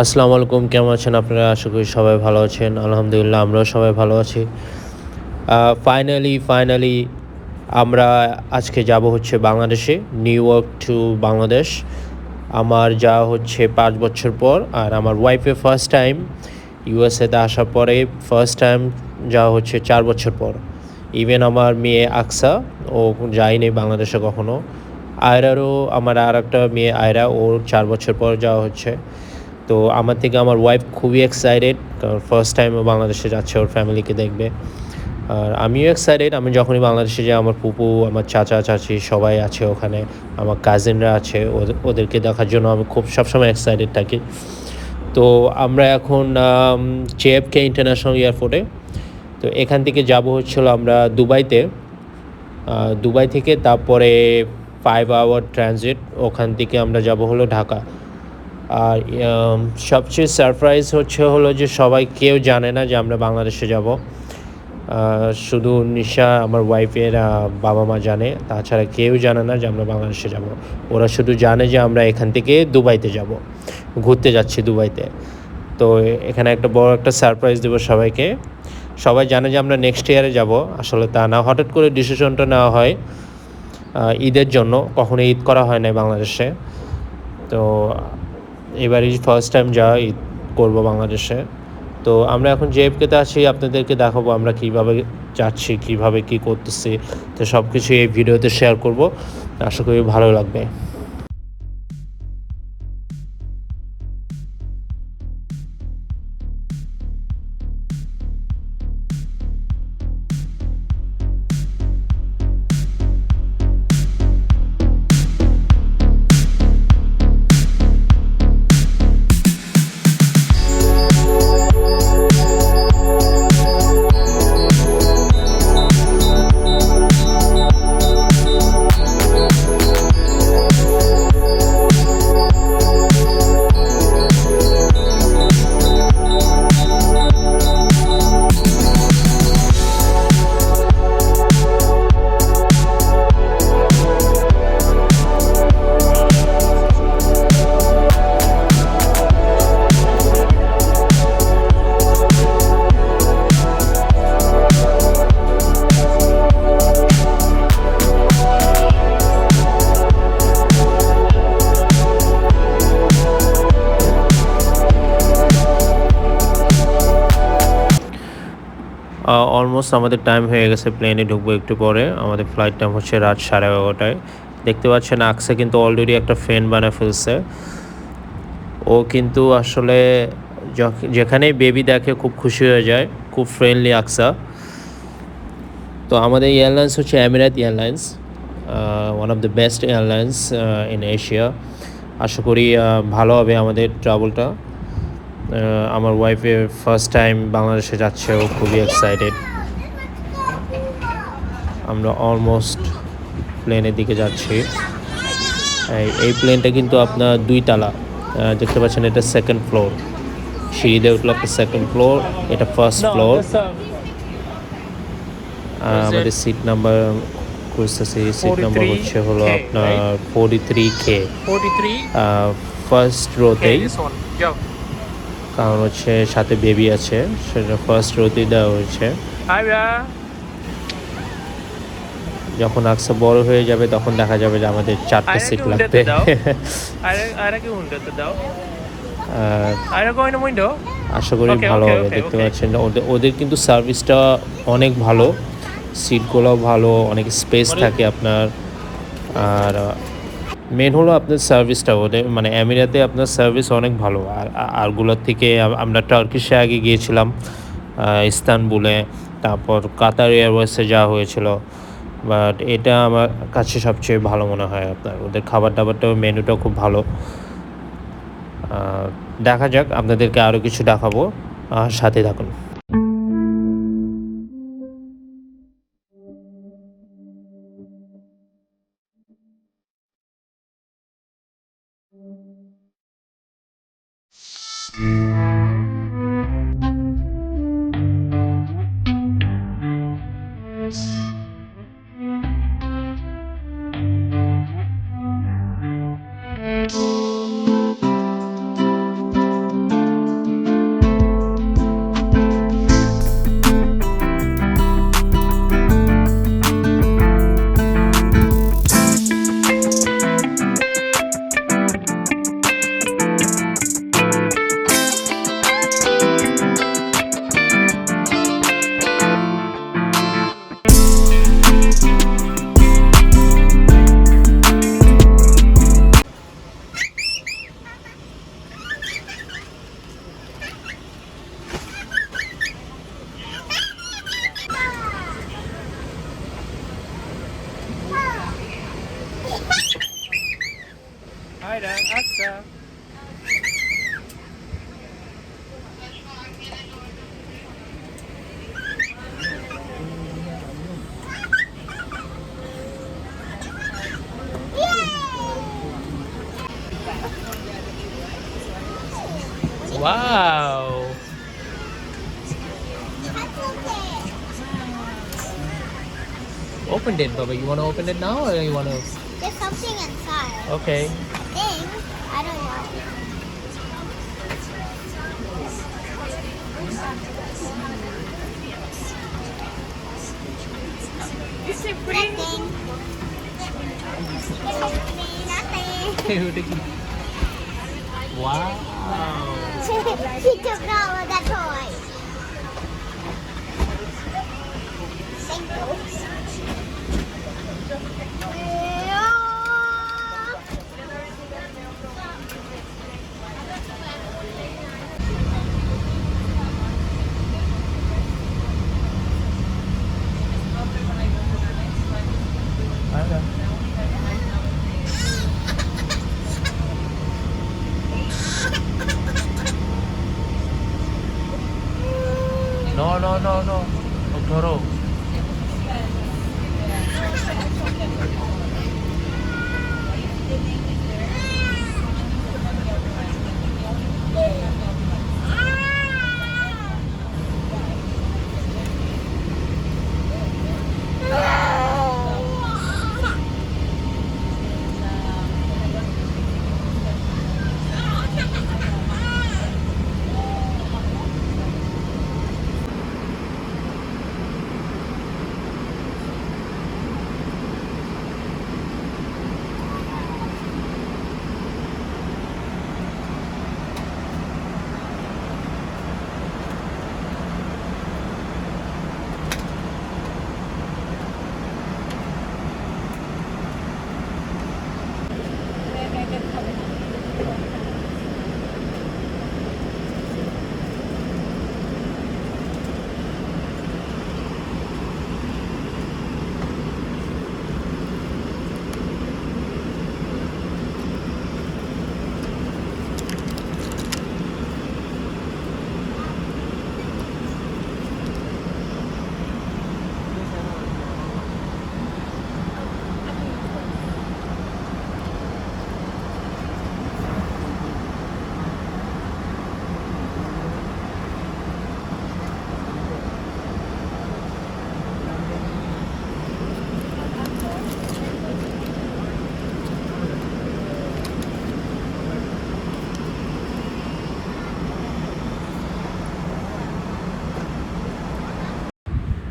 আসসালামু আলাইকুম, কেমন আছেন আপনারা? আশা করি সবাই ভালো আছেন। আলহামদুলিল্লাহ, আমরাও সবাই ভালো আছি। ফাইনালি ফাইনালি আমরা আজকে যাব হচ্ছে বাংলাদেশে নিউ ইয়র্ক টু বাংলাদেশ আমার যাওয়া হচ্ছে পাঁচ বছর পর, আর আমার ওয়াইফের ফার্স্ট টাইম ইউএসএতে আসার পরে ফার্স্ট টাইম যা হচ্ছে চার বছর পর। ইভেন আমার মেয়ে আকসা, ও যায়নি বাংলাদেশে কখনো। আয়রারও, আমার আর একটা মেয়ে আয়রা, ওর চার বছর পর যাওয়া হচ্ছে। তো আমার থেকে আমার ওয়াইফ খুবই এক্সাইটেড কারণ ফার্স্ট টাইম বাংলাদেশে যাচ্ছে, ওর ফ্যামিলিকে দেখবে। আর আমিও এক্সাইটেড আমি যখনই বাংলাদেশে যাই, আমার পুপু আমার চাচা, চাচি সবাই আছে ওখানে, আমার কাজিনরা আছে ওদের- ওদেরকে দেখার জন্য আমি খুব সবসময় এক্সাইটেড থাকি। তো আমরা এখন জেএফকে ইন্টারন্যাশনাল এয়ারপোর্টে তো এখান থেকে যাব হচ্ছিল আমরা দুবাইতে। দুবাই থেকে তারপরে ফাইভ আওয়ার ট্রানজিট ওখান থেকে আমরা যাব হলো ঢাকা। আর সবচেয়ে সারপ্রাইজ হচ্ছে হলো যে সবাই কেউ জানে না যে আমরা বাংলাদেশে যাব। শুধু নিশা, আমার ওয়াইফের বাবা মা জানে। তাছাড়া কেউ জানে না যে আমরা বাংলাদেশে যাব। ওরা শুধু জানে যে আমরা এখান থেকে দুবাইতে যাব। ঘুরতে যাচ্ছি দুবাইতে। তো এখানে একটা বড় একটা সারপ্রাইজ দেবো সবাইকে। সবাই জানে যে আমরা নেক্সট ইয়ারে যাব। আসলে তা না, হঠাৎ করে ডিসিশনটা নেওয়া হয় ঈদের জন্য। কখনো ঈদ করা হয় না বাংলাদেশে। তো এবারই ফার্স্ট টাইম যাওয়া ঈদ করব বাংলাদেশে। তো আমরা এখন জেএফকেতে আছি, আপনাদেরকে দেখাবো আমরা কীভাবে যাচ্ছি, কীভাবে কী করতেছি। তো সব কিছু এই ভিডিওতে শেয়ার করব। আশা করি ভালো লাগবে। আমাদের টাইম হয়ে গেছে প্লেনে ঢুকবো একটু পরে। আমাদের ফ্লাইট টাইম হচ্ছে রাত সাড়ে এগারোটায়। দেখতে পাচ্ছেন আকসা কিন্তু অলরেডি একটা ফ্রেন্ড বানায় ফেলছে। ও কিন্তু আসলে যখ- যেখানেই বেবি দেখে খুব খুশি হয়ে যায়, খুব ফ্রেন্ডলি আকসা তো আমাদের এয়ারলাইন্স হচ্ছে Emirates airlines one of the best airlines in Asia আশা করি ভালো হবে আমাদের ট্রাভেলটা আমার ওয়াইফের ফার্স্ট টাইম বাংলাদেশে যাচ্ছে, ও খুবই এক্সাইটেড আমরা অলমোস্ট প্লেনের দিকে যাচ্ছি। এই- প্লেনটা কিন্তু আপনার দুই তালা। দেখতে পাচ্ছেন এটা সেকেন্ড ফ্লোর সিঁড়ি দিয়ে উঠল একটা সেকেন্ড ফ্লোর এটা ফার্স্ট ফ্লোর আমাদের সিট নাম্বার খুঁজতেছি। সিট নাম্বার হচ্ছে হলো আপনার? ফোরটি থ্রি কে ফার্স্ট রোতেই কারণ হচ্ছে সাথে বেবি আছে সেটা ফার্স্ট রোতেই দেওয়া হয়েছে। যখন আকসা বড় হয়ে যাবে তখন দেখা যাবে যে আমাদের চারটে সিট লাগবে। আশা করি ভালো হবে দেখতে পাচ্ছেন ওদের ওদের কিন্তু সার্ভিসটা অনেক ভালো। সিটগুলোও ভালো অনেক স্পেস থাকে আপনার। আর মেন হলো আপনার সার্ভিসটা ওদের মানে আমিরাতে আপনার সার্ভিস অনেক ভালো। আর আরগুলোর থেকে আমরা টার্কিশে আগে গিয়েছিলাম ইস্তানবুলে। তারপর কাতার এয়ারওয়েসে যাওয়া হয়েছিল। বাট এটা আমার কাছে সবচেয়ে ভালো মনে হয় আপনার। ওদের খাবার দাবারটাও মেনুটাও খুব ভালো। দেখা যাক, আপনাদেরকে আরও কিছু দেখাবো। সাথে থাকুন। right uh, at Wow. Opened it, Baba. You want to open it now or you want to? There's something inside. Okay. Nothing. Nothing. wow. she took all of the toys. Thank you. dyan.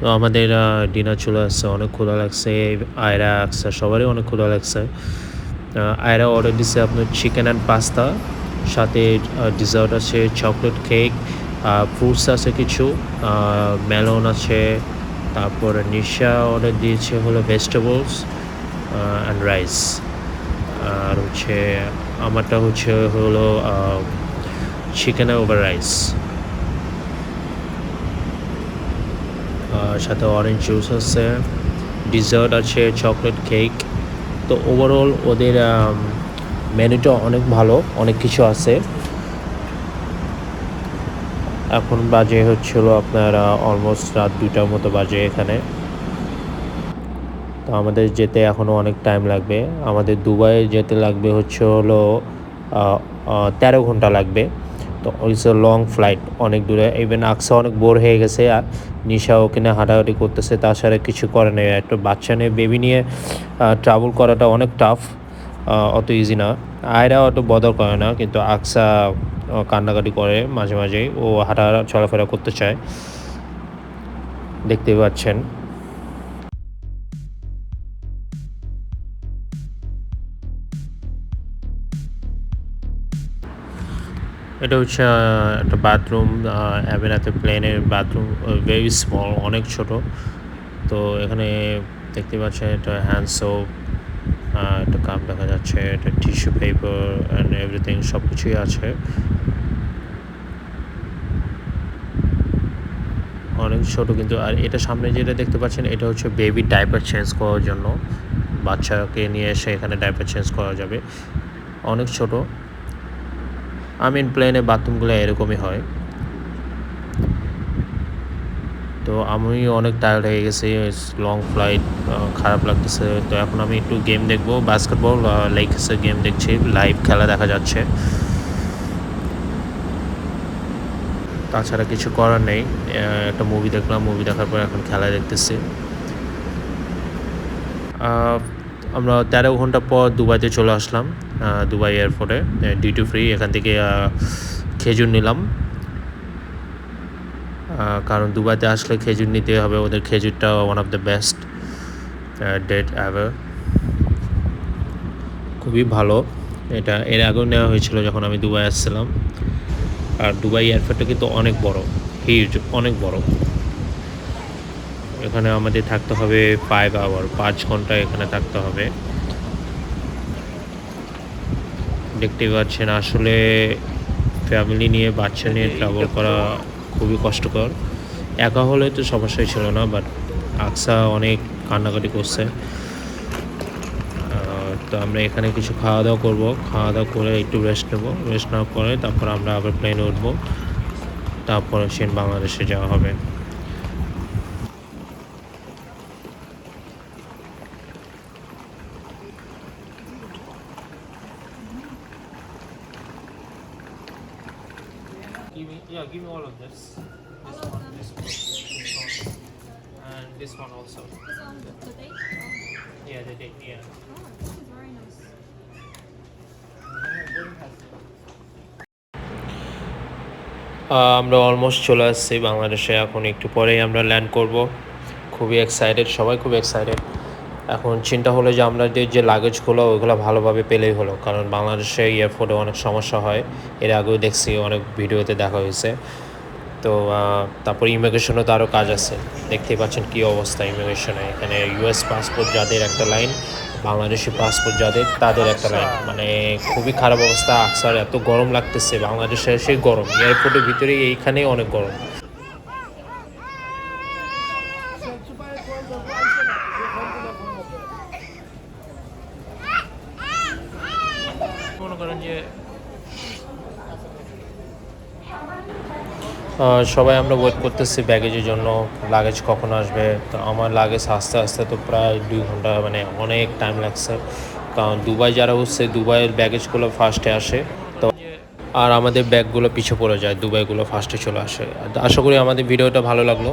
তো আমাদের dinner চলে আসছে, অনেক ক্ষুধা লাগছে, আয়রা, আকসা, সবারই অনেক ক্ষুধা লাগছে। আয়রা অর্ডার দিছে আপনার চিকেন অ্যান্ড পাস্তা সাথে ডিজার্ট আছে চকলেট কেক ফ্রুটস আছে কিছু মেলন আছে, তারপরে নিশা অর্ডার দিয়েছে হলো ভেজিটেবলস অ্যান্ড রাইস আর হচ্ছে, আমারটা হচ্ছে হলো চিকেন ওভার রাইস আর সাথে অরেঞ্জ জুস আছে ডিজার্ট আছে চকলেট কেক তো ওভারঅল ওদের মেনুটা অনেক ভালো, অনেক কিছু আছে। এখন বাজে হচ্ছিল আপনার অলমোস্ট রাত দুটার মতো বাজে এখানে। তো আমাদের যেতে এখনও অনেক টাইম লাগবে। আমাদের দুবাই যেতে লাগবে হচ্ছে হলো তেরো ঘণ্টা লাগবে। তো ইটস এ লং ফ্লাইট অনেক দূরে ইভেন আকসা অনেক বোর হয়ে গেছে আর নিশা ওখানে হাঁটাহাঁটি করতেছে তাছাড়া কিছু করে নেই। একটা বাচ্চা নিয়ে বেবি নিয়ে ট্রাভেল করাটা অনেক টাফ অত ইজি না। আয়রা অত বদল করে না, কিন্তু আকসা কান্নাকাটি করে মাঝে মাঝেই। ও হাঁটা চলাফেরা করতে চায়। দেখতেই পাচ্ছেন। এটা হচ্ছে একটা বাথরুম অ্যাভেনাতে প্লেনের বাথরুম ভেরি স্মল অনেক ছোট। তো এখানে দেখতে পাচ্ছেন এটা হ্যান্ড সোপ একটা কাপ দেখা যাচ্ছে, এটা টিস্যু পেপার অ্যান্ড এভরিথিং সব কিছুই আছে। অনেক ছোট কিন্তু, আর এটা সামনে যেটা দেখতে পাচ্ছেন, এটা হচ্ছে বেবি ডাইপার চেঞ্জ করার জন্য। বাচ্চাকে নিয়ে এসে এখানে ডাইপার চেঞ্জ করা যাবে। অনেক ছোট। আমিন প্লেনে বাথরুমগুলো এরকমই হয়। তো আমি অনেক টায়ার্ড হয়ে গেছি লং ফ্লাইট খারাপ লাগতেছে। তো এখন আমি একটু গেম দেখব বাস্কেটবল লেগসে গেম দেখছি লাইভ খেলা দেখা যাচ্ছে। তাছাড়া কিছু করার নেই একটা মুভি দেখলাম মুভি দেখার পর এখন খেলা দেখতেছি। আমরা তেরো ঘণ্টা পর দুবাইতে চলে আসলাম দুবাই এয়ারপোর্টে ডিউটি ফ্রি এখান থেকে খেজুর নিলাম। কারণ দুবাইতে আসলে খেজুর নিতে হবে, ওদের খেজুরটা one of the best date ever খুবই ভালো। এটা এর আগেও নেওয়া হয়েছিল যখন আমি দুবাই আসছিলাম। আর দুবাই এয়ারপোর্টটা কিন্তু অনেক বড় হিউজ অনেক বড়। এখানে আমাদের থাকতে হবে ফাইভ আওয়ার পাঁচ ঘণ্টা এখানে থাকতে হবে। দেখতে পাচ্ছেন, আসলে ফ্যামিলি নিয়ে, বাচ্চা নিয়ে ট্রাভেল করা খুবই কষ্টকর। একা হলে তো সমস্যাই ছিল না বাট আকসা অনেক কান্নাকাটি করছে। তো আমরা এখানে কিছু খাওয়া দাওয়া করব। খাওয়া দাওয়া করে একটু রেস্ট নেব। রেস্ট নেওয়ার পরে তারপর আমরা আবার প্লেনে উঠবো। তারপরে সেন বাংলাদেশে যাওয়া হবে। আমরা অলমোস্ট চলে আসছি বাংলাদেশে। এখন একটু পরেই আমরা ল্যান্ড করব। খুবই এক্সাইটেড সবাই খুব এক্সাইটেড এখন চিন্তা হলো যে আমরা যে লাগেজগুলো ওইগুলো ভালোভাবে পেলেই হলো। কারণ বাংলাদেশে এয়ারপোর্টে অনেক সমস্যা হয়। এর আগেও দেখছি, অনেক ভিডিওতে দেখা হয়েছে। তো তারপর ইমিগ্রেশনও তো আরও কাজ আছে। দেখতেই পাচ্ছেন কী অবস্থা ইমিগ্রেশনে এখানে ইউএস পাসপোর্ট যাদের একটা লাইন বাংলাদেশি পাসপোর্ট যাদের তাদের একটা লাইন মানে খুবই খারাপ অবস্থা। আকসার এত গরম লাগতেছে বাংলাদেশে সেই গরম। এয়ারপোর্টের ভিতরে এইখানেই অনেক গরম। সবাই আমরা ওয়েট করতেছি ব্যাগেজের জন্য। লাগেজ কখন আসবে? তো আমার লাগেজ আস্তে আস্তে তো প্রায় দুই ঘণ্টা মানে অনেক টাইম লাগছে। কারণ দুবাই যারা হচ্ছে, দুবাইয়ের ব্যাগেজগুলো ফার্স্টে আসে। তো আর আমাদের ব্যাগগুলো পিছে পড়ে যায়, দুবাইগুলো ফার্স্টে চলে আসে। আশা করি আমাদের ভিডিওটা ভালো লাগল।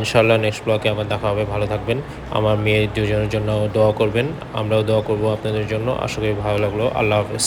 ইনশাল্লাহ নেক্সট ব্লগে আবার দেখা হবে। ভালো থাকবেন। আমার মেয়ে দুজনের জন্য দোয়া করবেন। আমরাও দোয়া করব আপনাদের জন্য। আশা করি ভালো লাগল। আল্লাহ হাফেজ।